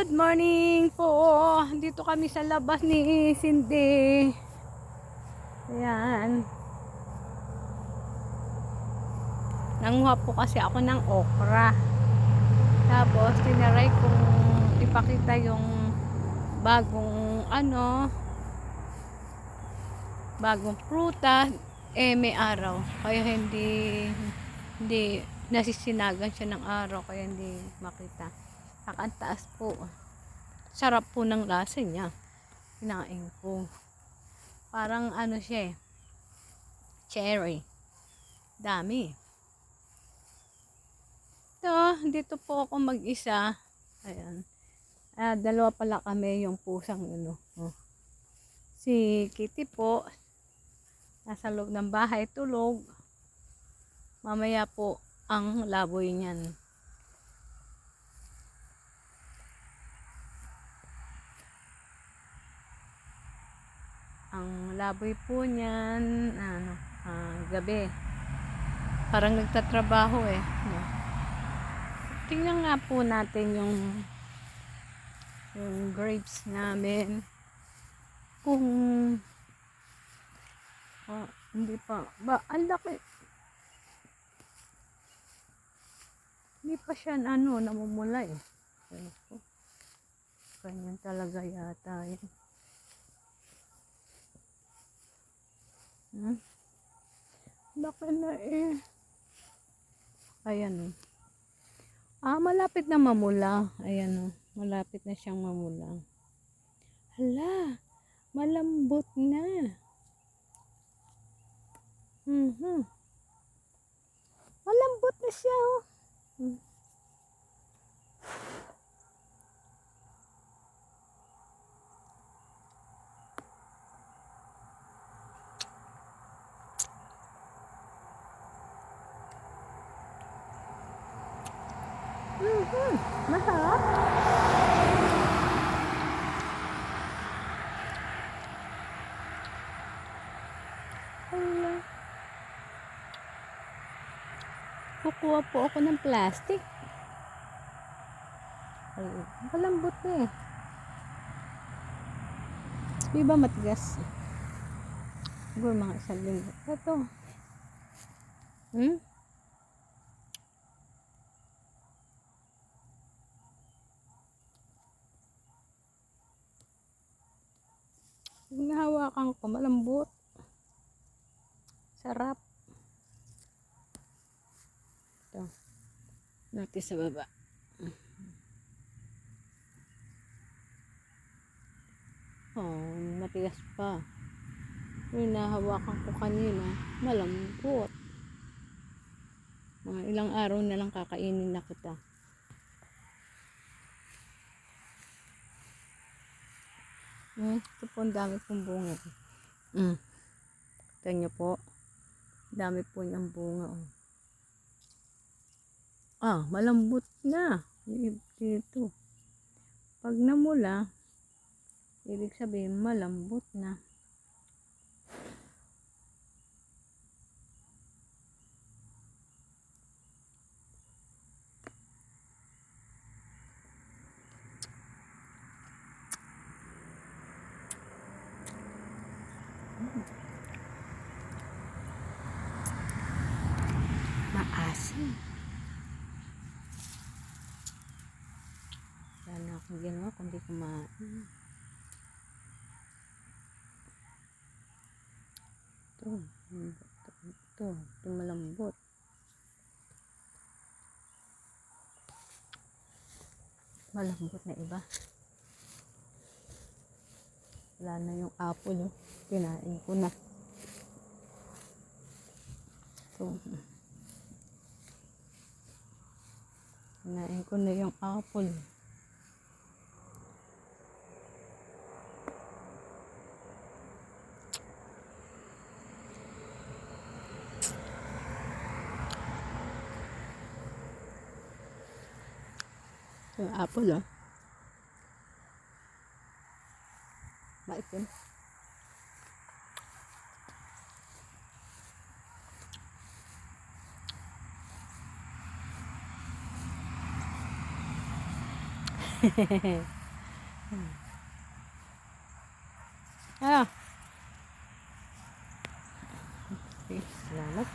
Good morning po. Dito kami sa labas ni Cindy. Ayan. Nanguha po kasi ako ng okra. Tapos, tinaray kong ipakita yung bagong ano, bagong prutas. Eh, may araw. Kaya hindi, hindi, nasisinagan siya ng araw. Kaya hindi makita. Kakantaas po. Sarap po ng lasa niya. Kinain ko. Parang ano siya eh. Cherry. Dami. Ito, dito po ako mag-isa. Ayan. Ah, dalawa pala kami yung pusang ano. Oh. Si Kitty po, nasa loob ng bahay, tulog. Mamaya po ang laboy niyan. Ang laboy po niyan, ano, ah, gabi. Parang nagtatrabaho eh. No? Tingnan nga po natin yung yung grapes namin. Kung ah, hindi pa. Ba, ang laki. Hindi pa siya ano, namumula eh. Ganyan talaga yata yun. Hmm? Laki na eh. Ayan oh. Ah, malapit na mamula. Ayan oh. Malapit na siyang mamula. Hala, malambot na. Mhm. Malambot na siya oh. Hmm. Mhm. Masarap. Hala. Kukuha po ako ng plastic. Ay, malambot na eh. Di ba matigas? Siguro mga isang linggo. Ito. Hmm? Pag nahawakan ko, malambot. Sarap. Ito. Natin sa baba. Oh, matigas pa. Yung nahawakan ko kanina, malambot. Mga ilang araw na lang kakainin na kita. Hmm, ito po ang dami pong bunga. Hmm. Kita niyo po. Dami po niyang bunga. Oh. Ah, malambot na. Dito. Pag namula, ibig sabihin malambot na. Maasim. Wala akong ginawa kundi kumain. Ito. Ito. Ito. Ito malambot. Malambot na iba. Wala na yung apple. Oh. Kinain ko na. Ito. Kinain ko na yung apple. Yung apple, oh. Maitim. ano? 嘿嘿嘿嘿，嗯，哎呀，死了。